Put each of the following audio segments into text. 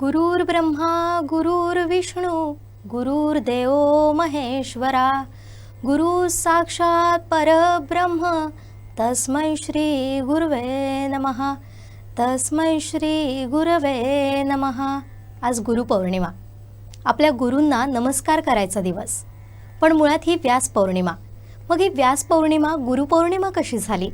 गुरुर्ब्रह्मा गुरुर्विष्णू गुरुर्देव महेश्वरा गुरु साक्षात परब्रह्म तस्मै श्री गुरवे नमः तस्मै श्री गुरवे नमः. आज गुरुपौर्णिमा. आपल्या गुरूंना नमस्कार करायचा दिवस. पण मुळात ही व्यास पौर्णिमा मग ही व्यास पौर्णिमा गुरुपौर्णिमा कशी झाली?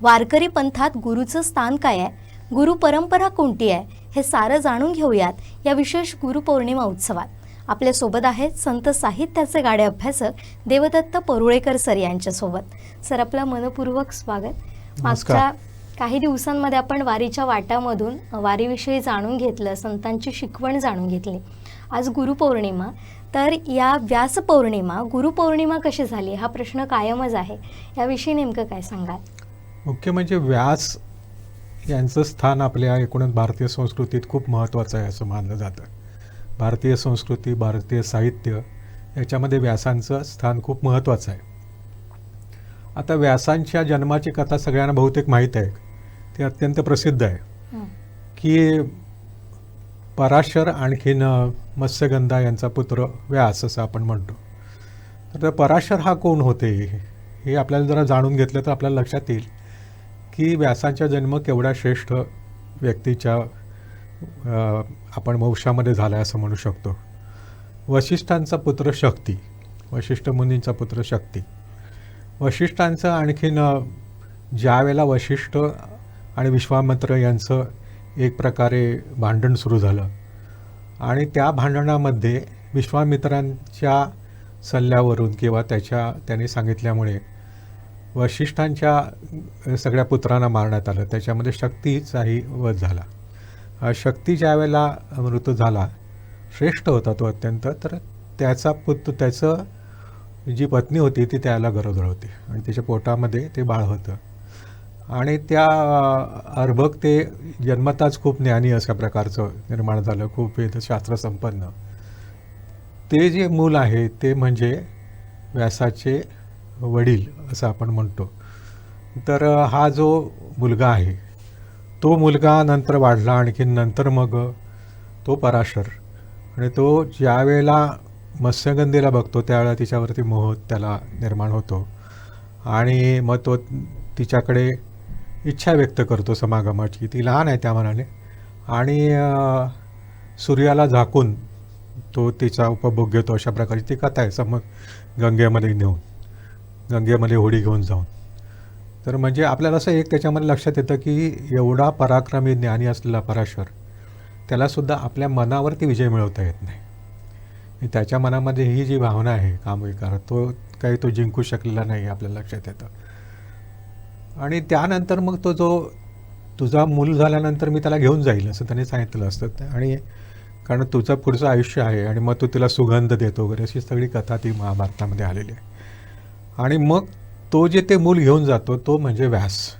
वारकरी पंथात गुरुचं स्थान काय आहे? गुरु परंपरा कोणती आहे? हे सारं जाणून घेऊयात या विशेष गुरुपौर्णिमा उत्सवात. आपल्यासोबत आहेत संत साहित्याचे गाडे अभ्यासक देवदत्त परुळेकर सर यांच्यासोबत. सर आपलं मनपूर्वक स्वागत. मागच्या काही दिवसांमध्ये आपण वारीच्या वाटामधून वारीविषयी जाणून घेतलं संतांची शिकवण जाणून घेतली. आज गुरुपौर्णिमा. तर या व्यास पौर्णिमा गुरुपौर्णिमा कशी झाली? हा प्रश्न कायमच आहे. याविषयी नेमकं काय सांगाल? मुख्य म्हणजे व्यास यांचं स्थान आपल्या एकूणच भारतीय संस्कृतीत खूप महत्त्वाचं आहे असं मानलं जातं. भारतीय संस्कृती भारतीय साहित्य याच्यामध्ये व्यासांचं स्थान खूप महत्त्वाचं आहे. आता व्यासांच्या जन्माची कथा सगळ्यांना बहुतेक माहीत आहे. ती अत्यंत प्रसिद्ध आहे. की पराशर आणखीन मत्स्यगंधा यांचा पुत्र व्यास असं आपण म्हणतो. तर पराशर हा कोण होते हे आपल्याला जरा जाणून घेतलं तर आपल्याला लक्षात येईल. की व्यासांचा जन्म केवढ्या श्रेष्ठ व्यक्तीच्या आपण वंशामध्ये झाला आहे असं म्हणू शकतो. वशिष्ठांचा पुत्र शक्ती वशिष्ठ मुनींचा पुत्र शक्ती. वशिष्ठांचं आणखीन ज्यावेळेला वशिष्ठ आणि विश्वामित्र यांचं एक प्रकारे भांडण सुरू झालं आणि त्या भांडणामध्ये विश्वामित्रांच्या सल्ल्यावरून किंवा त्याच्या त्यांनी सांगितल्यामुळे वशिष्ठांच्या सगळ्या पुत्रांना मारण्यात आलं. त्याच्यामध्ये शक्तीचाही वध झाला. शक्ती ज्या वेळेला मृत्यू झाला श्रेष्ठ होता तो अत्यंत तर त्याचा पुत्र त्याचं जी पत्नी होती ती त्याला गरोदर होती. आणि त्याच्या पोटामध्ये ते बाळ होतं. आणि त्या अर्भक ते जन्मताच खूप ज्ञानी अशा प्रकारचं निर्माण झालं. खूप वेदशास्त्र संपन्न. ते जे मूल आहे ते म्हणजे व्यासाचे वडील असं आपण म्हणतो. तर हा जो मुलगा आहे तो मुलगा नंतर वाढला आणखीन नंतर मग तो पराशर. आणि तो ज्या वेळेला बघतो त्यावेळेला तिच्यावरती मोह त्याला निर्माण होतो. आणि मग तो तिच्याकडे इच्छा व्यक्त करतो समागमाची. ती लहान आहे त्या मनाने. आणि सूर्याला झाकून तो तिचा उपभोग घेतो अशा प्रकारची ती कथा आहे. समग गंगेमध्ये नेऊन. गंगेमध्ये होडी घेऊन जाऊन. तर म्हणजे आपल्याला असं एक त्याच्यामध्ये लक्षात येतं की एवढा पराक्रमी ज्ञानी असलेला पराशर त्यालासुद्धा आपल्या मनावरती विजय मिळवता येत नाही. त्याच्या मनामध्ये ही जी भावना आहे कामविकार तो काही तो जिंकू शकलेला नाही आपल्याला लक्षात येतं. आणि त्यानंतर मग तो जो तुझा मूल झाल्यानंतर मी त्याला घेऊन जाईल असं त्याने सांगितलं असतं. आणि कारण तुझं पुढचं आयुष्य आहे आणि मग तू तिला सुगंध देतो वगैरे अशी सगळी कथा ती महाभारतामध्ये आलेली आहे. आणि मग तो जे ते मूल घेऊन जातो तो म्हणजे व्यास.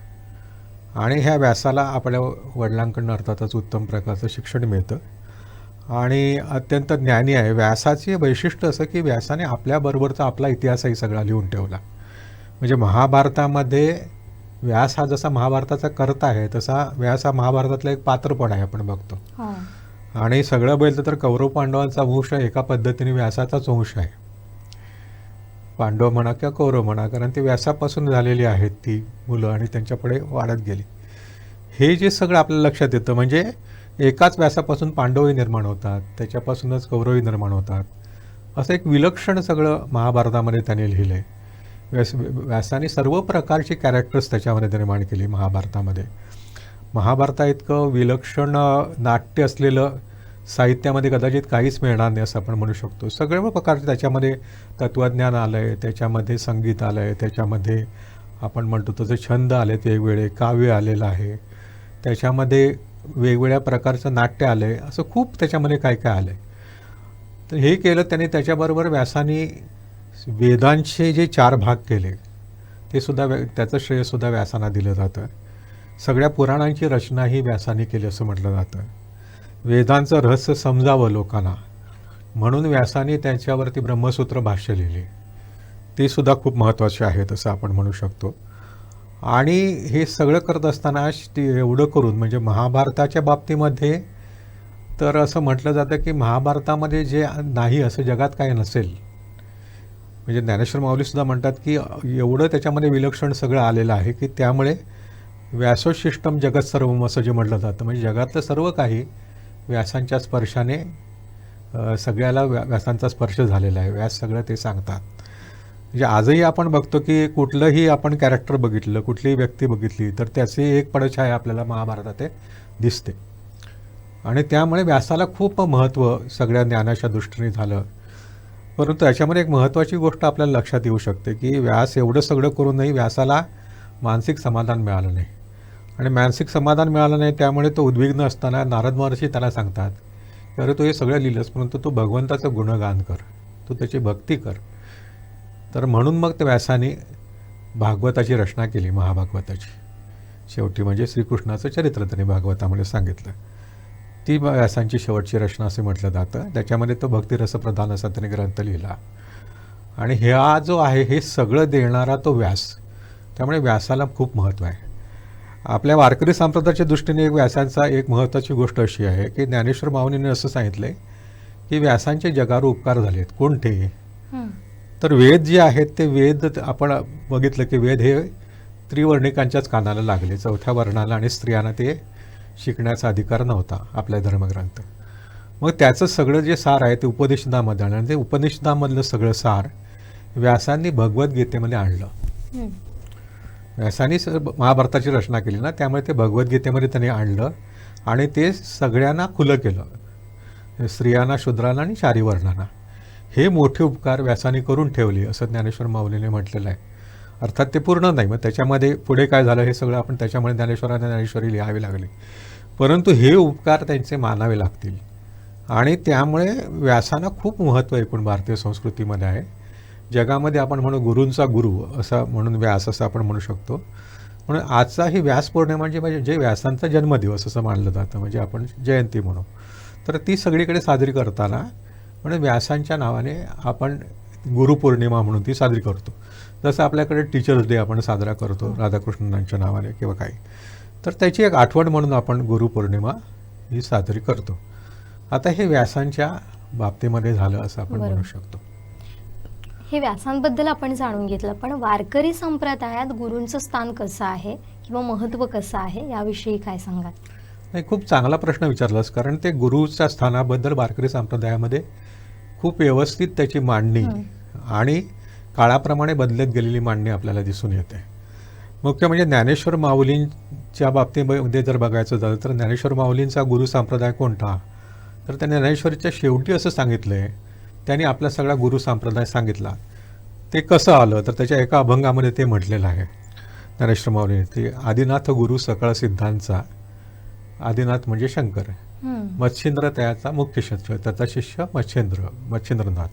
आणि ह्या व्यासाला आपल्या वडिलांकडनं अर्थातच उत्तम प्रकारचं शिक्षण मिळतं. आणि अत्यंत ज्ञानी आहे. व्यासाचे वैशिष्ट्य असं की व्यासाने आपल्याबरोबरचा आपला इतिहासही सगळा लिहून ठेवला. म्हणजे महाभारतामध्ये व्यास हा जसा महाभारताचा करता आहे तसा व्यास हा महाभारतातला एक पात्र पण आहे आपण बघतो. हो. आणि सगळं बैल तर कौरव पांडवांचा वंश एका पद्धतीने व्यासाचाच वंश आहे. पांडव म्हणा किंवा कौरव म्हणा कारण ते व्यासापासून झालेली आहेत ती मुलं आणि त्यांच्यापुढे वाढत गेली. हे जे सगळं आपल्याला लक्षात येतं म्हणजे एकाच व्यासापासून पांडवही निर्माण होतात त्याच्यापासूनच कौरवही निर्माण होतात. असं एक विलक्षण सगळं महाभारतामध्ये त्याने लिहिलं आहे व्यास व्यासाने सर्व प्रकारची कॅरेक्टर्स त्याच्यामध्ये निर्माण केली महाभारतामध्ये. महाभारता इतकं विलक्षण नाट्य असलेलं साहित्यामध्ये कदाचित काहीच मिळणार नाही असं आपण म्हणू शकतो. सगळ्या प्रकारचे त्याच्यामध्ये तत्त्वज्ञान आलं आहे त्याच्यामध्ये संगीत आलं आहे त्याच्यामध्ये आपण म्हणतो तसं छंद आलेत वेगवेगळे काव्य आलेलं आहे. त्याच्यामध्ये वेगवेगळ्या प्रकारचं नाट्य आलं आहे असं खूप त्याच्यामध्ये काय काय आलं आहे तर हे केलं त्याने त्याच्याबरोबर व्यासाने वेदांचे जे चार भाग केले ते सुद्धा व्या त्याचं श्रेयसुद्धा व्यासांना दिलं जातं. सगळ्या पुराणांची रचना ही व्यासाने केली असं म्हटलं जातं. वेदांचं रहस्य समजावं लोकांना. म्हणून व्यासाने त्याच्यावरती ब्रह्मसूत्र भाष्य लिहिले. ते सुद्धा खूप महत्त्वाचे आहेत असं आपण म्हणू शकतो. आणि हे सगळं करत असताना एवढं करून म्हणजे महाभारताच्या बाबतीमध्ये तर असं म्हटलं जातं की महाभारतामध्ये जे नाही असं जगात काही नसेल. म्हणजे ज्ञानेश्वर माऊलीसुद्धा म्हणतात की एवढं त्याच्यामध्ये विलक्षण सगळं आलेलं आहे की त्यामुळे व्यासोशिष्टम जगत सर्वम असं जे म्हटलं जातं. म्हणजे जगातलं सर्व काही व्यासांच्या स्पर्शाने सगळ्याला व्या व्यासांचा स्पर्श झालेला आहे. व्यास सगळं ते सांगतात. म्हणजे आजही आपण बघतो की कुठलंही आपण कॅरेक्टर बघितलं कुठलीही व्यक्ती बघितली तर त्याची एक पडछाया आपल्याला महाभारतात दिसते. आणि त्यामुळे व्यासाला खूप महत्त्व सगळ्या ज्ञानाच्या दृष्टीने झालं. परंतु याच्यामध्ये एक महत्त्वाची गोष्ट आपल्याला लक्षात येऊ शकते की व्यास एवढं सगळं करूनही व्यासाला मानसिक समाधान मिळालं नाही. आणि मानसिक समाधान मिळालं नाही त्यामुळे तो उद्विग्न असताना नारद महर्षी त्याला सांगतात की अरे तू हे सगळं लिहिलंस परंतु तू भगवंताचं गुणगान कर तू त्याची भक्ती कर. तर म्हणून मग त्या व्यासाने भागवताची रचना केली महाभागवताची. शेवटी म्हणजे श्रीकृष्णाचं चरित्र त्यांनी भागवतामध्ये सांगितलं. ती व्यासांची शेवटची रचना असे म्हटलं जातं त्याच्यामध्ये तो भक्तिरसप्रधान असा त्याने ग्रंथ लिहिला. आणि हा जो आहे हे सगळं देणारा तो व्यास त्यामुळे व्यासाला खूप महत्त्व आहे. आपल्या वारकरी संप्रदायाच्या दृष्टीने एक व्यासांचा एक महत्त्वाची गोष्ट अशी आहे की ज्ञानेश्वर माऊलीने असं सांगितलं की व्यासांचे जगावर उपकार झालेत. कोणते? हं. तर वेद जे आहेत ते वेद आपण बघितलं की वेद हे त्रिवर्णिकांच्याच कानाला लागले. चौथ्या वर्णाला आणि स्त्रियांना ते शिकण्याचा अधिकार नव्हता आपल्या धर्मग्रंथ. मग त्याचं सगळं जे सार आहे ते उपनिषदामध्ये आणलं. आणि ते उपनिषदामधलं सगळं सार व्यासांनी भगवद्गीतेमध्ये आणलं. हं. व्यासानी स महाभारताची रचना केली ना त्यामुळे ते भगवद्गीतेमध्ये त्यांनी आणलं आणि ते सगळ्यांना खुलं केलं. स्त्रियांना शूद्रांना आणि शारीवर्णांना. हे मोठे उपकार व्यासाने करून ठेवले असं ज्ञानेश्वर माऊलीने म्हटलेलं आहे. अर्थात ते पूर्ण नाही मग त्याच्यामध्ये पुढे काय झालं हे सगळं आपण त्याच्यामुळे ज्ञानेश्वरांना ज्ञानेश्वरी लिहावी लागली. परंतु हे उपकार त्यांचे मानावे लागतील. आणि त्यामुळे व्यासांना खूप महत्त्व एकूण भारतीय संस्कृतीमध्ये आहे. जगामध्ये आपण म्हणू गुरूंचा गुरु असा म्हणून व्यास असं आपण म्हणू शकतो. म्हणून आजचा ही व्यास पौर्णिमा म्हणजे म्हणजे जे व्यासांचा जन्मदिवस असं मानलं जातं म्हणजे आपण जयंती म्हणू. तर ती सगळीकडे साजरी करताना म्हणून व्यासांच्या नावाने आपण गुरुपौर्णिमा म्हणून ती साजरी करतो. जसं आपल्याकडे टीचर्स डे आपण साजरा करतो राधाकृष्णनांच्या नावाने किंवा काही. तर त्याची एक आठवण म्हणून आपण गुरुपौर्णिमा ही साजरी करतो. आता हे व्यासांच्या बाबतीमध्ये झालं असं आपण म्हणू. शकतो. हे व्यासांबद्दल आपण जाणून घेतलं पण वारकरी संप्रदायात गुरूंचं स्थान कसं आहे किंवा महत्त्व कसं आहे याविषयी काय सांगाल? नाही खूप चांगला प्रश्न विचारलास कारण ते गुरुच्या स्थानाबद्दल वारकरी संप्रदायामध्ये खूप व्यवस्थित त्याची मांडणी. आणि काळाप्रमाणे बदलत गेलेली मांडणी आपल्याला दिसून येते. मुख्य म्हणजे ज्ञानेश्वर माऊलींच्या बाबतीमध्ये जर बघायचं झालं तर ज्ञानेश्वर माऊलींचा गुरु संप्रदाय कोणता? तर त्या ज्ञानेश्वरीच्या शेवटी असं सांगितलं आहे त्यांनी आपला सगळा गुरु संप्रदाय सांगितला. ते कसं आलं? तर त्याच्या एका अभंगामध्ये ते म्हटलेलं आहे. ज्ञानेश्वर माऊलीने ते आदिनाथ गुरु सकळ सिद्धांचा आदिनाथ म्हणजे शंकर. मच्छिंद्र त्याचा मुख्य शिष्य त्याचा शिष्य मच्छिंद्र मच्छिंद्रनाथ.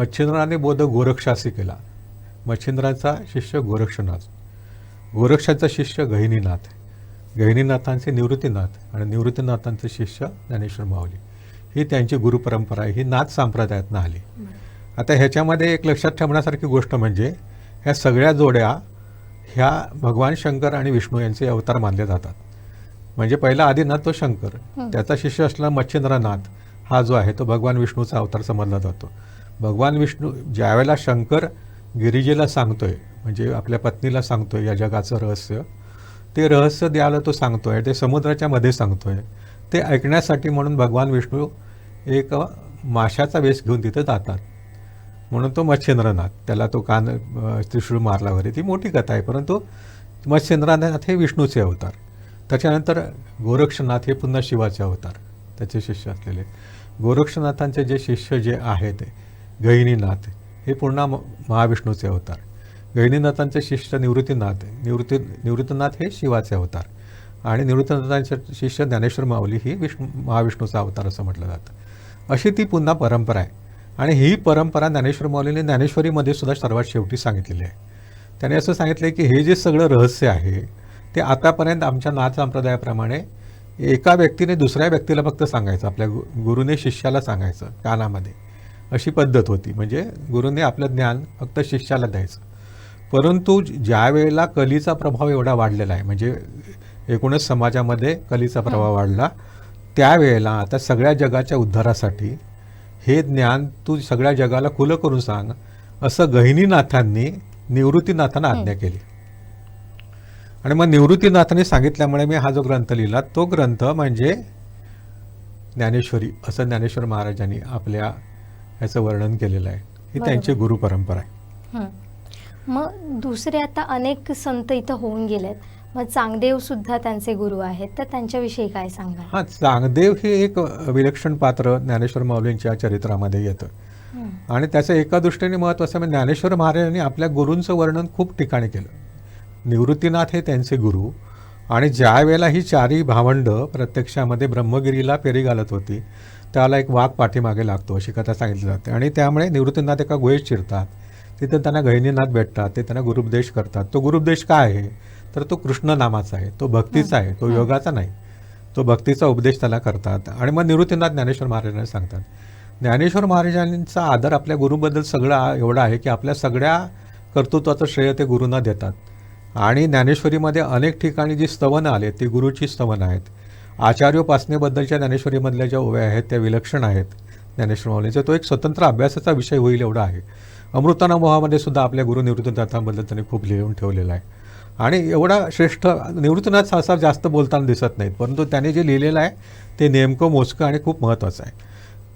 मच्छिंद्राने बोध गोरक्षासी केला. मच्छिंद्राचा शिष्य गोरक्षनाथ. गोरक्षाचा शिष्य गहिनीनाथ. गहिनीनाथांचे निवृत्तीनाथ आणि निवृत्तीनाथांचे शिष्य ज्ञानेश्वर माऊली. ही त्यांची गुरुपरंपरा आहे ही नाथ संप्रदायातनं आली. आता ह्याच्यामध्ये एक लक्षात ठेवण्यासारखी गोष्ट म्हणजे ह्या सगळ्या जोड्या ह्या भगवान शंकर आणि विष्णू यांचे अवतार मानले जातात. म्हणजे पहिला आदिनाथ तो शंकर. त्याचा शिष्य असलेला मच्छिंद्रनाथ हा जो आहे तो भगवान विष्णूचा अवतार समजला जातो. भगवान विष्णू ज्यावेळेला शंकर गिरिजेला सांगतोय म्हणजे आपल्या पत्नीला सांगतोय या जगाचं रहस्य ते रहस्य द्यायला तो सांगतोय ते समुद्राच्या मध्ये सांगतोय ते ऐकण्यासाठी म्हणून भगवान विष्णू एक माशाचा वेश घेऊन तिथं जातात. म्हणून तो मच्छिंद्रनाथ त्याला तो कान त्रिशूळ मारला वगैरे ती मोठी कथा आहे. परंतु मच्छिंद्रनाथ हे विष्णूचे अवतार. त्याच्यानंतर गोरक्षनाथ हे पुन्हा शिवाचे अवतार त्याचे शिष्य असलेले. गोरक्षनाथांचे जे शिष्य जे आहेत गहिनीनाथ हे पुन्हा म- महाविष्णूचे अवतार. गहिनीनाथांचे शिष्य निवृत्तीनाथ निवृत्ती निवृत्तीनाथ हे शिवाचे अवतार. आणि निवृत्तीनाथांचे शिष्य ज्ञानेश्वर माऊली ही विष्णू महाविष्णूचा अवतार असं म्हटलं जातं. अशी ती पुन्हा परंपरा आहे. आणि ही परंपरा ज्ञानेश्वर माऊलीने ज्ञानेश्वरीमध्ये सुद्धा सर्वात शेवटी सांगितलेली आहे. त्याने असं सांगितलं की हे जे सगळं रहस्य आहे ते आतापर्यंत आमच्या नाथ संप्रदायाप्रमाणे एका व्यक्तीने दुसऱ्या व्यक्तीला फक्त सांगायचं आपल्या गु गुरुने शिष्याला सांगायचं कानामध्ये. अशी पद्धत होती. म्हणजे गुरुने आपलं ज्ञान फक्त शिष्याला द्यायचं. परंतु ज्या वेळेला कलीचा प्रभाव एवढा वाढलेला आहे म्हणजे एकूणच समाजामध्ये कलीचा प्रभाव वाढला त्यावेळेला आता सगळ्या जगाच्या उद्धारासाठी हे ज्ञान तू सगळ्या जगाला खुलं करून सांग असं गहिनीनाथांनी निवृत्तीनाथांना आज्ञा केली. आणि मग निवृत्तीनाथांनी सांगितल्यामुळे मी हा जो ग्रंथ लिहिला तो ग्रंथ म्हणजे ज्ञानेश्वरी असं ज्ञानेश्वर महाराजांनी आपल्या ह्याचं वर्णन केलेलं आहे. ही त्यांची. गुरु परंपरा आहे. मग दुसरे आता अनेक संत इथं होऊन गेलेत. मग चांगदेव सुद्धा त्यांचे गुरु आहेत. तर त्यांच्याविषयी काय सांगाल? हा चांगदेव हे एक विलक्षण पात्र ज्ञानेश्वर माऊलींच्या चरित्रामध्ये येतं. आणि त्याचं एका दृष्टीने महत्त्वाचं म्हणजे ज्ञानेश्वर महाराजांनी आपल्या गुरूंचं वर्णन खूप ठिकाणी केलं. निवृत्तीनाथ हे त्यांचे गुरु आणि ज्या वेळेला ही चारी भावंड प्रत्यक्षामध्ये ब्रह्मगिरीला फेरी घालत होती त्याला एक वाघ पाठीमागे लागतो अशी कथा सांगितली जाते. आणि त्यामुळे निवृत्तीनाथ एका गुहेत शिरतात. तिथे त्यांना गहिनीनाथ भेटतात ते त्यांना गुरुपदेश करतात. तो गुरुपदेश काय आहे? तर तो कृष्ण नामाचा आहे तो भक्तीचा आहे तो योगाचा नाही. तो भक्तीचा उपदेश त्याला करतात आणि मग निवृत्तीनाथ ज्ञानेश्वर महाराजांना सांगतात. ज्ञानेश्वर महाराजांचा आदर आपल्या गुरुबद्दल सगळा एवढा आहे की आपल्या सगळ्या कर्तृत्वाचं श्रेय ते गुरूंना देतात. आणि ज्ञानेश्वरीमध्ये अनेक ठिकाणी जी स्तवनं आली ती गुरुची स्तवनं आहेत. आचार्योपासनेबद्दलच्या ज्ञानेश्वरीमधल्या ज्या ओव्या आहेत त्या विलक्षण आहेत. ज्ञानेश्वर माऊलींचा तो एक स्वतंत्र अभ्यासाचा विषय होईल एवढा आहे. अमृताना मोहामध्ये सुद्धा आपल्या गुरु निवृत्तीनाथांबद्दल त्यांनी खूप लिहून ठेवलेलं आहे. आणि एवढा श्रेष्ठ निवृत्तीनाथ सहसा जास्त बोलताना दिसत नाहीत परंतु त्यांनी जे लिहिलेलं आहे ते नेमकं मोजकं आणि खूप महत्त्वाचं आहे.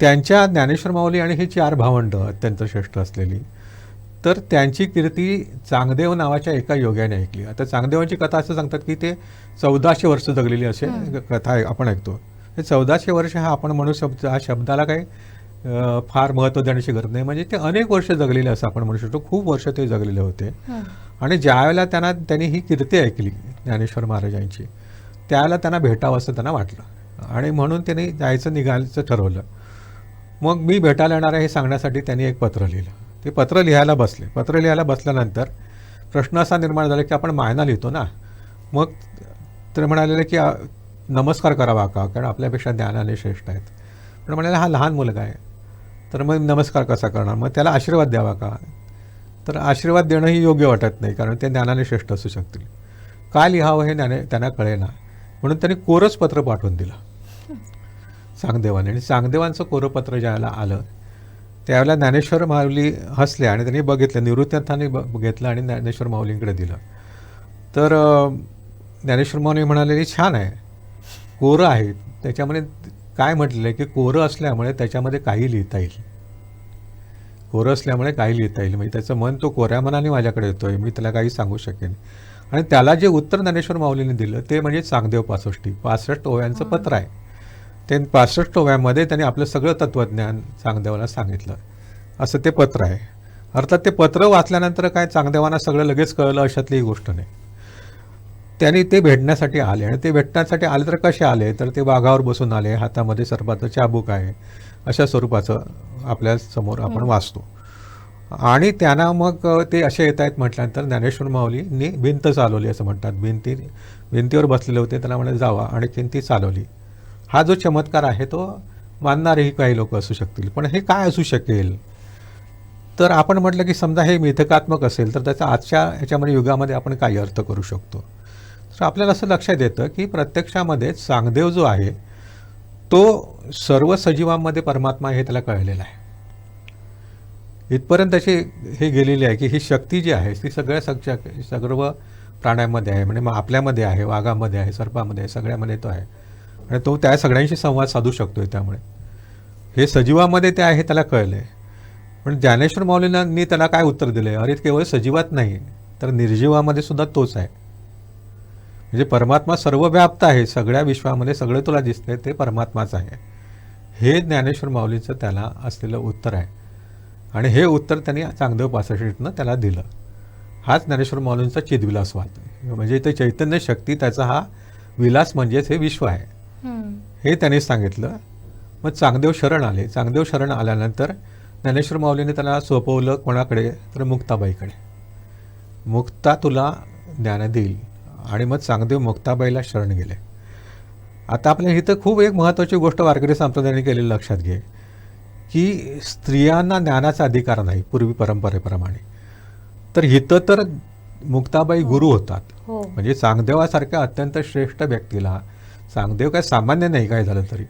त्यांच्या ज्ञानेश्वर माऊली आणि ही चार भावंड अत्यंत श्रेष्ठ असलेली. तर त्यांची कीर्ती चांगदेव नावाच्या एका योग्याने ऐकली. आता चांगदेवांची कथा असं सांगतात की ते चौदाशे वर्ष जगलेली असे कथा आपण ऐकतो. हे चौदाशे वर्ष हा आपण म्हणू शब्द हा शब्दाला काही फार महत्त्व देण्याची गरज नाही. म्हणजे ते अनेक वर्ष जगलेले असं आपण म्हणू शकतो. खूप वर्ष ते जगलेले होते. आणि ज्यावेळेला त्यांना त्यांनी ही कीर्ती ऐकली ज्ञानेश्वर महाराजांची त्यावेळेला त्यांना भेटावं असं त्यांना वाटलं. आणि म्हणून त्यांनी जायचं निघायचं ठरवलं. मग मी भेटायला येणार आहे हे सांगण्यासाठी त्यांनी एक पत्र लिहिलं. ते पत्र लिहायला बसले. पत्र लिहायला बसल्यानंतर प्रश्न असा निर्माण झाला की आपण मायना लिहितो ना. मग ते म्हणालेलं की नमस्कार करावा का? कारण आपल्यापेक्षा ज्ञानाने श्रेष्ठ आहेत. पण म्हणाले हा लहान मुलगा आहे. तर मग नमस्कार कसा करणार? मग त्याला आशीर्वाद द्यावा का? तर आशीर्वाद देणंही योग्य वाटत नाही कारण ते ज्ञानाने श्रेष्ठ असू शकतील. काय लिहावं हे ज्ञाने त्यांना कळेना. म्हणून त्यांनी कोरच पत्र पाठवून दिलं. सांगदेवाने. आणि सांगदेवांचं कोरं पत्र ज्यावेळेला आलं त्यावेळेला ज्ञानेश्वर माऊली हसले आणि त्यांनी बघितलं. निवृत्तीनाथांनी ब घेतलं आणि ज्ञानेश्वर माऊलींकडे दिलं. तर ज्ञानेश्वर माऊली म्हणाले छान आहे. कोरं आहे त्याच्यामध्ये काय म्हटलेलं आहे की कोरं असल्यामुळे त्याच्यामध्ये काही लिहिता येईल. कोरं असल्यामुळे काही लिहिता येईल. म्हणजे त्याचं मन तो कोऱ्या मनाने माझ्याकडे येतोय. मी त्याला काही सांगू शकेन. आणि त्याला जे उत्तर ज्ञानेश्वर माऊलीने दिलं ते म्हणजे चांगदेव पासष्टी. पासष्ट ओव्यांचं पत्र आहे. ते पासष्ट ओव्यामध्ये त्यांनी आपलं सगळं तत्त्वज्ञान चांगदेवाला सांगितलं. असं ते पत्र आहे. अर्थात ते पत्र वाचल्यानंतर काय चांगदेवांना सगळं लगेच कळलं अशातली गोष्ट नाही. त्यांनी ते भेटण्यासाठी आले. आणि ते भेटण्यासाठी आले तर कसे आले? तर ते वाघावर बसून आले. हातामध्ये सर्पाचं चाबूक आहे. अशा स्वरूपाचं आपल्यासमोर आपण वाचतो. आणि त्यांना मग ते असे येत आहेत म्हटल्यानंतर ज्ञानेश्वर माऊलींनी भिंत चालवली असं म्हणतात. भिंती भिंतीवर बसलेले होते त्यांना म्हणे जावा. आणि भिंती चालवली. हा जो चमत्कार आहे तो मानणारेही काही लोक असू शकतील. पण हे काय असू शकेल? तर आपण म्हटलं की समजा हे मिथकात्मक असेल तर त्याचा आजच्या ह्याच्यामध्ये युगामध्ये आपण काही अर्थ करू शकतो. तर आपल्याला असं लक्षात येतं की प्रत्यक्षामध्ये चांगदेव जो आहे तो सर्व सजीवांमध्ये परमात्मा हे त्याला कळलेलं आहे. इथपर्यंत त्याची हे गेलेली आहे की ही शक्ती जी आहे ती सगळ्या सग सर्व प्राण्यांमध्ये आहे. म्हणजे मग आपल्यामध्ये आहे वाघामध्ये आहे सर्पामध्ये आहे सगळ्यामध्ये तो आहे. आणि तो त्या सगळ्यांशी संवाद साधू शकतो आहे त्यामुळे. हे सजीवामध्ये ते आहे त्याला कळलं आहे पण ज्ञानेश्वर माऊलींनी त्याला काय उत्तर दिलं आहे अरे केवळ सजीवात नाही तर निर्जीवामध्ये सुद्धा तोच आहे. म्हणजे परमात्मा सर्वव्याप्त आहे सगळ्या विश्वामध्ये सगळं तुला दिसतंय ते परमात्माच आहे. हे ज्ञानेश्वर माऊलीचं त्याला असलेलं उत्तर आहे. आणि हे उत्तर त्यांनी चांगदेव पासष्टनं त्याला दिलं. हाच ज्ञानेश्वर माऊलींचा चिदविलासवाद म्हणजे ते चैतन्य शक्ती त्याचा हा विलास म्हणजेच हे विश्व आहे. हं. हे त्यांनी सांगितलं. मग चांगदेव शरण आले. चांगदेव शरण आल्यानंतर ज्ञानेश्वर माऊलीने त्याला सोपवलं कोणाकडे? तर मुक्ताबाईकडे. मुक्ता तुला ज्ञान देईल. आणि मग चांगदेव मुक्ताबाईला शरण गेले. आता आपल्या इथं खूप एक महत्त्वाची गोष्ट वारकरी संप्रदायाने केलेली लक्षात घे की स्त्रियांना ज्ञानाचा अधिकार नाही पूर्वी परंपरेप्रमाणे. तर इथं तर मुक्ताबाई गुरु होतात. हो. म्हणजे चांगदेवासारख्या अत्यंत श्रेष्ठ व्यक्तीला चांगदेव काय सामान्य नाही काय झालं तरी.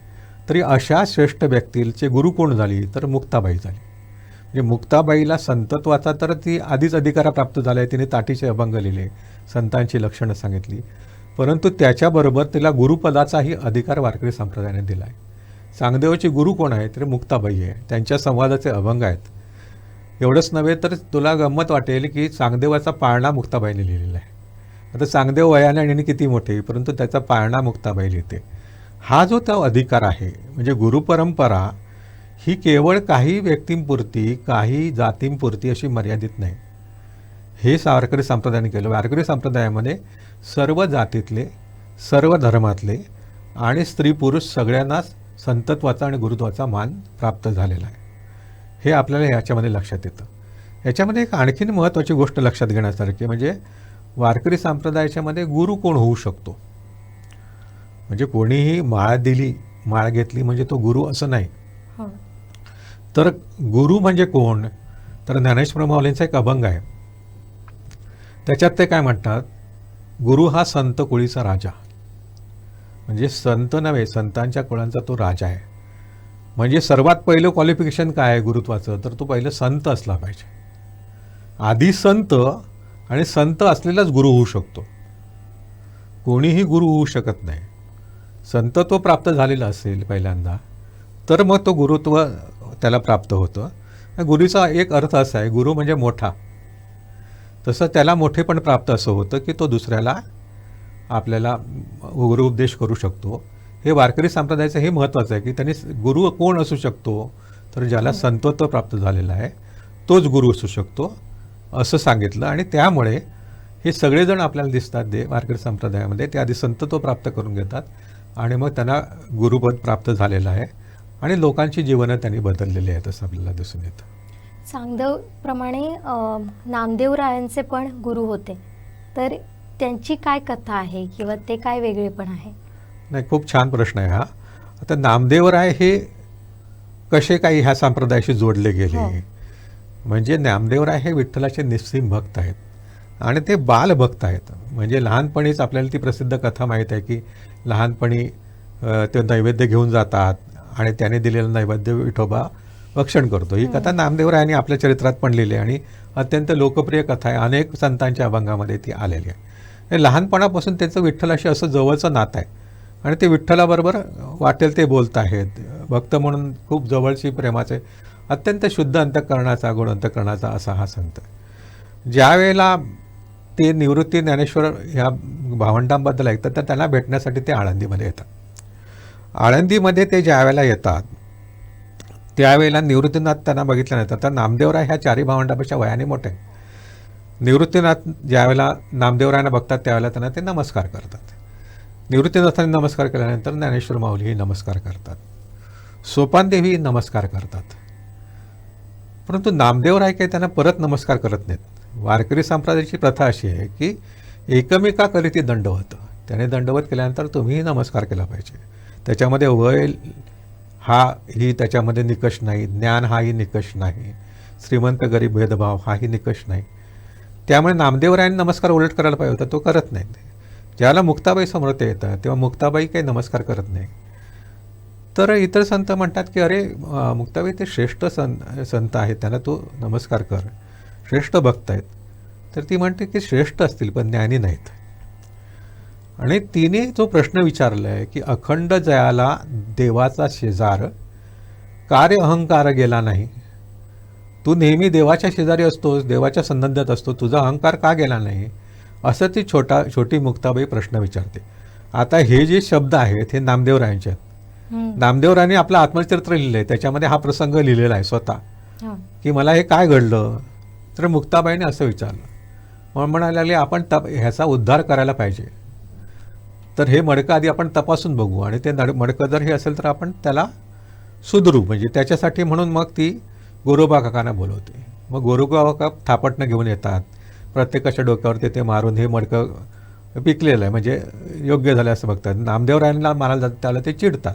तरी अशा श्रेष्ठ व्यक्तीचे गुरु कोण झाली? तर मुक्ताबाई झाली. म्हणजे मुक्ताबाईला संतत्वाचा तर ती आधीच अधिकार प्राप्त झाला आहे तिने ताटीचे अभंग लिहिले संतांची लक्षणं सांगितली. परंतु त्याच्याबरोबर तिला गुरुपदाचाही अधिकार वारकरी संप्रदायाने दिला आहे चांगदेवाची गुरु कोण आहे तर मुक्ताबाई आहे. त्यांच्या संवादाचे अभंग आहेत. एवढंच नव्हे तर तुला गंमत वाटेल की चांगदेवाचा पाळणा मुक्ताबाईने लिहिलेला आहे. आता चांगदेव वयाने आणि किती मोठे परंतु त्याचा पाळणा मुक्ताबाई लिहिते. हा जो तो अधिकार आहे म्हणजे गुरुपरंपरा ही केवळ काही व्यक्तींपुरती काही जातींपुरती अशी मर्यादित नाही. हे वारकरी संप्रदायाने केलं. वारकरी संप्रदायामध्ये सर्व जातीतले सर्व धर्मातले आणि स्त्री पुरुष सगळ्यांनाच संतत्वाचा आणि गुरुत्वाचा मान प्राप्त झालेला आहे. हे आपल्याला याच्यामध्ये लक्षात येतं. याच्यामध्ये एक आणखीन महत्त्वाची गोष्ट लक्षात घेण्यासारखी म्हणजे वारकरी संप्रदायाच्यामध्ये गुरु कोण होऊ शकतो? म्हणजे कोणीही माळ दिली माळ घेतली म्हणजे तो गुरु असं नाही. तर गुरु म्हणजे कोण? तर ज्ञानेश्वर माऊलींचा एक अभंग आहे. त्याच्यात ते काय म्हणतात? गुरु हा संत कुळीचा राजा. म्हणजे संत नव्हे संतांच्या कुळांचा तो राजा आहे. म्हणजे सर्वात पहिलं क्वालिफिकेशन काय आहे गुरुत्वाचं? तर तो पहिलं संत असला पाहिजे. आधी संत आणि संत असलेलाच गुरु होऊ शकतो. कोणीही गुरु होऊ शकत नाही. संत तो प्राप्त झालेला असेल पहिल्यांदा तर मग तो गुरुत्व त्याला प्राप्त होतं. गुरुचा एक अर्थ असा आहे गुरु म्हणजे मोठा. तसं त्याला मोठेपण प्राप्त असं होतं की तो दुसऱ्याला आपल्याला गुरु उपदेश करू शकतो. हे वारकरी संप्रदायाचं हे महत्त्वाचं आहे की त्यांनी गुरु कोण असू शकतो? तर ज्याला संतत्व प्राप्त झालेलं आहे तोच गुरु असू शकतो असं सांगितलं. आणि त्यामुळे हे सगळेजण आपल्याला दिसतात दे वारकरी संप्रदायामध्ये. ते आधी संतत्व प्राप्त करून घेतात आणि मग त्यांना गुरुपद प्राप्त झालेलं आहे. आणि लोकांची जीवनं त्यांनी बदललेली आहेत असं आपल्याला दिसून येतं. चांगदेवप्रमाणे नामदेवरायांचे पण गुरु होते. तर त्यांची काय कथा आहे किंवा ते काय वेगळेपण आहे? नाही खूप छान प्रश्न आहे हा. आता नामदेवराय हे कसे काही ह्या संप्रदायाशी जोडले गेले? हो. म्हणजे नामदेवराय हे विठ्ठलाचे निस्सीम भक्त आहेत. आणि ते बालभक्त आहेत. म्हणजे लहानपणीच आपल्याला ती प्रसिद्ध कथा माहीत आहे की लहानपणी ते नैवेद्य घेऊन जातात आणि त्याने दिलेलं नैवेद्य विठोबा भक्षण करतो. ही कथा नामदेवरायांनी आपल्या चरित्रात पण लिहिली आहे आणि अत्यंत लोकप्रिय कथा आहे. अनेक संतांच्या अभंगामध्ये ती आलेली आहे. हे लहानपणापासून त्यांचं विठ्ठलाशी असं जवळचं नातं आहे. आणि ते विठ्ठलाबरोबर वाटेल ते बोलत आहेत. भक्त म्हणून खूप जवळची प्रेमाचे अत्यंत शुद्ध अंतकरणाचा गुण अंतकरणाचा असा हा संत ज्या वेळेला ते निवृत्ती ज्ञानेश्वर ह्या भावंडांबद्दल ऐकतात तर त्यांना भेटण्यासाठी ते आळंदीमध्ये येतात. आळंदीमध्ये ते ज्या वेळेला येतात त्यावेळेला निवृत्तीनाथ त्यांना बघितल्यानंतर तर नामदेवराय ह्या चारी भावंडापेक्षा वयाने मोठे. निवृत्तीनाथ ज्यावेळेला नामदेवरायांना बघतात त्यावेळेला त्यांना ते नमस्कार करतात. निवृत्तीनाथांनी नमस्कार केल्यानंतर ज्ञानेश्वर माऊलीही नमस्कार करतात. सोपानदेवी नमस्कार करतात. परंतु नामदेवराय काही त्यांना परत नमस्कार करत नाहीत. वारकरी संप्रदायाची प्रथा अशी आहे की एकमेकाकरिती दंडवत त्याने दंडवत केल्यानंतर तुम्हीही नमस्कार केला पाहिजे. त्याच्यामध्ये वय हा ही त्याच्यामध्ये निकष नाही ज्ञान हाही निकष नाही श्रीमंत गरीब भेदभाव हाही निकष नाही. त्यामुळे नामदेवरायांनी नमस्कार उलट करायला पाहिजे होता तो करत नाही. ज्याला मुक्ताबाई समोर येतं तेव्हा मुक्ताबाई काही नमस्कार करत नाही. तर इतर संत म्हणतात की अरे मुक्ताबाई ते श्रेष्ठ सं संत आहेत त्यांना तू नमस्कार कर. श्रेष्ठ भक्त आहेत. तर ती म्हणते की श्रेष्ठ असतील पण ज्ञानी नाहीत. आणि तिने जो प्रश्न विचारला आहे की अखंड जयाला देवाचा शेजार कार्य अहंकार गेला नाही. तू नेहमी देवाच्या शेजारी असतोस देवाच्या संबंधात असतो तुझा अहंकार का गेला नाही? असं ती छोटा छोटी मुक्ताबाई प्रश्न विचारते. आता हे जे शब्द आहेत हे नामदेवरायांचे आहेत. नामदेवरायांनी आपलं आत्मचरित्र लिहिलं आहे त्याच्यामध्ये हा प्रसंग लिहिलेला आहे स्वतः. हो. की मला हे काय घडलं? तर मुक्ताबाईने असं विचारलं. मग म्हणायला लागले आपण तप ह्याचा उद्धार करायला पाहिजे. तर हे मडकं आधी आपण तपासून बघू. आणि ते नड मडकं जर हे असेल तर आपण त्याला सुधरू. म्हणजे त्याच्यासाठी म्हणून मग ती गोरोबा काकांना बोलवते. मग गोरोबा काका थापटणं घेऊन येतात. प्रत्येकाच्या डोक्यावरती ते मारून हे मडकं पिकलेलं आहे. म्हणजे योग्य झालं असं बघतात. नामदेवरायांना मारायला जातात त्याला ते चिडतात.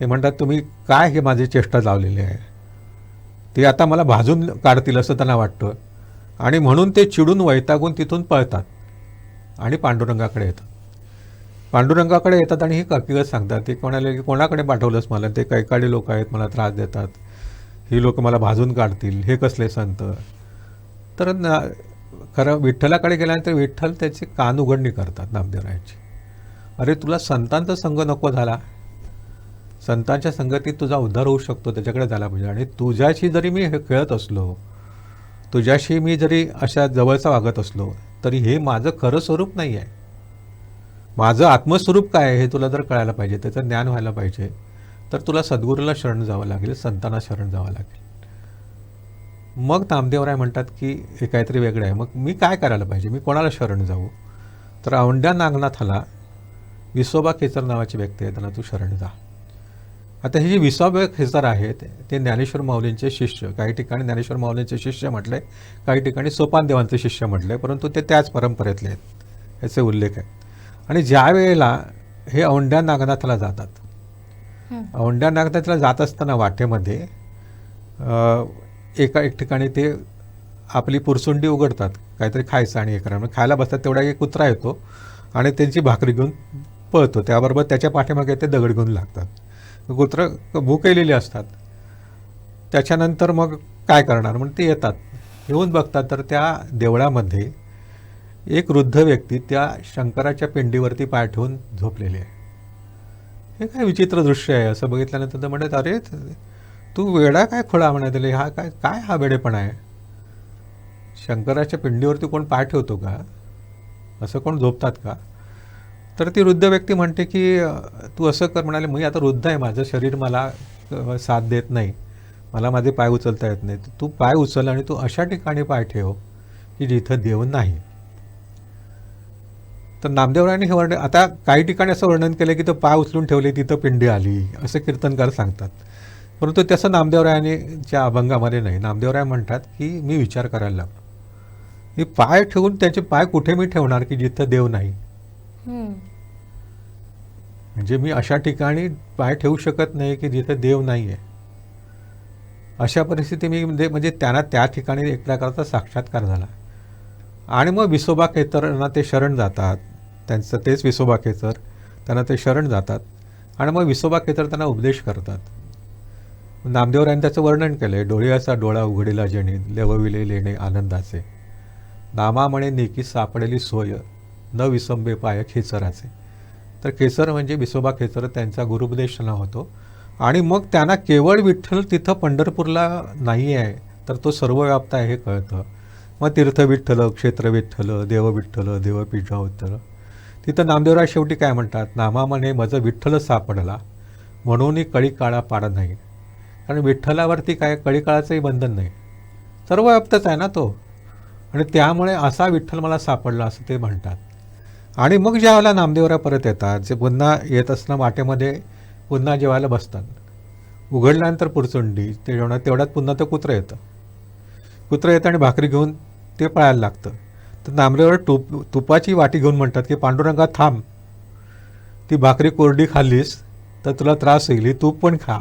ते म्हणतात तुम्ही काय हे माझी चेष्टा लावलेली आहे? ते आता मला भाजून काढतील असं त्यांना वाटतं. आणि म्हणून ते चिडून वैतागून तिथून पळतात. आणि पांडुरंगाकडे येतात. पांडुरंगाकडे येतात आणि ही हकीकत सांगतात ते कोणाला की कोणाकडे पाठवलंस मला? ते कैकाडी लोक आहेत मला त्रास देतात. ही लोक मला भाजून काढतील. हे कसले संत? तर ना खरं विठ्ठलाकडे गेल्यानंतर विठ्ठल त्याची कान उघडणी करतात नामदेवरायांची. अरे तुला संतांचा संघ नको झाला. संतांच्या संगतीत तुझा उद्धार होऊ शकतो त्याच्याकडे झाला पाहिजे. आणि तुझ्याशी जरी मी हे खेळत असलो तुझ्याशी मी जरी अशा जवळचा वागत असलो तरी हे माझं खरं स्वरूप नाही आहे माझं आत्मस्वरूप काय आहे हे तुला जर कळायला पाहिजे त्याचं ज्ञान व्हायला पाहिजे तर तुला सद्गुरूला शरण जावं लागेल संतांना शरण जावं लागेल. मग नामदेवराय म्हणतात की हे काहीतरी वेगळं आहे. मग मी काय करायला पाहिजे? मी कोणाला शरण जाऊ? तर औंढ्या नागनाथाला विसोबा खेचर नावाची व्यक्ती आहे त्यांना तू शरण जा. आता हे जे विसोबा खेचर आहेत ते ज्ञानेश्वर माऊलींचे शिष्य. काही ठिकाणी ज्ञानेश्वर माऊलींचे शिष्य म्हटले काही ठिकाणी सोपानदेवांचे शिष्य म्हटले परंतु ते त्याच परंपरेतले आहेत. याचे उल्लेख आहेत. आणि ज्या वेळेला हे औंढ्या नागनाथाला जातात. औंढ्या नागनाथला जात असताना वाटेमध्ये एका एक ठिकाणी ते आपली पुरसुंडी उघडतात काहीतरी खायचं आणि हे करा. मग खायला बसतात तेवढा एक कुत्रा येतो आणि त्यांची भाकरी घेऊन पळतो. त्याबरोबर त्याच्या पाठीमागे ते दगड घेऊन लागतात. कुत्रं भूकेलेली असतात. त्याच्यानंतर मग काय करणार? म्हणून ते येतात. येऊन बघतात तर त्या देवळामध्ये एक वृद्ध व्यक्ती त्या शंकराच्या पिंडीवरती पाय ठेवून झोपलेली आहे. हे काय विचित्र दृश्य आहे असं बघितल्यानंतर तर म्हणत अरे तू वेडा काय खोळा? म्हणायला हा काय काय हा वेडेपणा आहे? शंकराच्या पिंडीवरती कोण पाय ठेवतो का? असं कोण झोपतात का? तर ती वृद्ध व्यक्ती म्हणते की तू असं कर म्हणाले. मी आता वृद्ध आहे. माझं शरीर मला साथ देत नाही. मला माझे पाय उचलता येत नाही तू पाय उचल आणि तू अशा ठिकाणी पाय ठेव की जिथं देव नाही. तर नामदेवरायांनी हे वर्णन आता काही ठिकाणी असं वर्णन केलं की तो पाय उचलून ठेवले तिथं पिंडी आली असं कीर्तनकार सांगतात. परंतु तसं नामदेवरायाने च्या अभंगामध्ये नाही. नामदेवराय म्हणतात की मी विचार करायला लागलो. मी पाय ठेवून त्याचे पाय कुठे मी ठेवणार की जिथं देव नाही. म्हणजे मी अशा ठिकाणी पाय ठेवू शकत नाही की जिथे देव नाही आहे अशा परिस्थिती मी म्हणजे म्हणजे त्यांना त्या ठिकाणी एक प्रकारचा साक्षात्कार झाला. आणि मग विसोबा केतरांना ते शरण जातात. त्यांचं तेच विसोबा खेतर त्यांना ते शरण जातात. आणि मग विसोबा केतर त्यांना उपदेश करतात. नामदेवरायांनी त्याचं वर्णन केलं आहे डोळ्याचा डोळा उघडीला जेणे लेवविले लेणे आनंदाचे. नामा म्हणे नेकी सापडेली सोय न विसंबे पाय खेचराचे. तर खेचर म्हणजे विसोबा खेचर त्यांचा गुरुपदेशना होतो. आणि मग त्यांना केवळ विठ्ठल तिथं पंढरपूरला नाही आहे तर तो सर्वव्याप्त आहे हे कळतं. मग तीर्थ विठ्ठल क्षेत्र विठ्ठल देव विठ्ठल देवपीठा विठ्ठल तिथं नामदेवराय शेवटी काय म्हणतात? नामा म्हणे माझं विठ्ठल सापडला म्हणूनही कळी काळा पाडा नाही. कारण विठ्ठलावरती काय कळी काळाचंही बंधन नाही. सर्व व्याप्तच आहे ना तो. आणि त्यामुळे असा विठ्ठल मला सापडला असं ते म्हणतात. आणि मग ज्यावेळेला नामदेवरा परत येतात जे पुन्हा येत असताना वाटेमध्ये पुन्हा जेवायला बसतात. उघडल्यानंतर पुरचुंडी ते जेवणात तेवढ्यात पुन्हा ते कुत्रं येतं. कुत्रं येतं आणि भाकरी घेऊन ते पळायला लागतं. तर नामदेवरा तुप तुपाची वाटी घेऊन म्हणतात की पांडुरंगा थांब. ती भाकरी कोरडी खाल्लीस तर तुला त्रास होईल. तूप पण खा.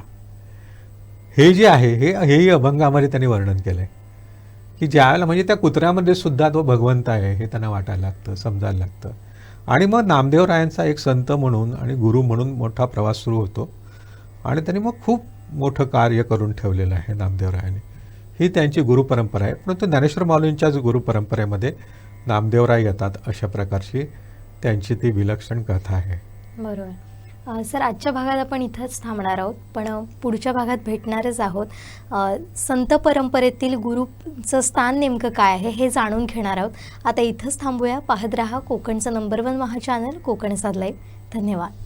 हे जे आहे हे हेही अभंगामध्ये त्यांनी वर्णन केलं आहे की ज्यावेळेला म्हणजे त्या कुत्र्यामध्ये सुद्धा तो भगवंत आहे हे त्यांना वाटायला लागतं समजायला लागतं. आणि मग नामदेवरायांचा एक संत म्हणून आणि गुरु म्हणून मोठा प्रवास सुरू होतो. आणि त्यांनी मग खूप मोठं कार्य करून ठेवलेलं आहे नामदेवरायांनी ही त्यांची गुरुपरंपरा आहे. परंतु ज्ञानेश्वर माऊलींच्याच गुरुपरंपरेमध्ये नामदेवराय येतात अशा प्रकारची त्यांची ती विलक्षण कथा आहे. बरोबर. सर आजच्या भागात आपण इथंच थांबणार आहोत. पण पुढच्या भागात भेटणारच आहोत. संत परंपरेतील गुरुचं स्थान नेमकं काय आहे हे जाणून घेणार आहोत. आता इथंच थांबूया. पाहत रहा कोकणचं नंबर वन महा चॅनल कोकण साधलाय धन्यवाद.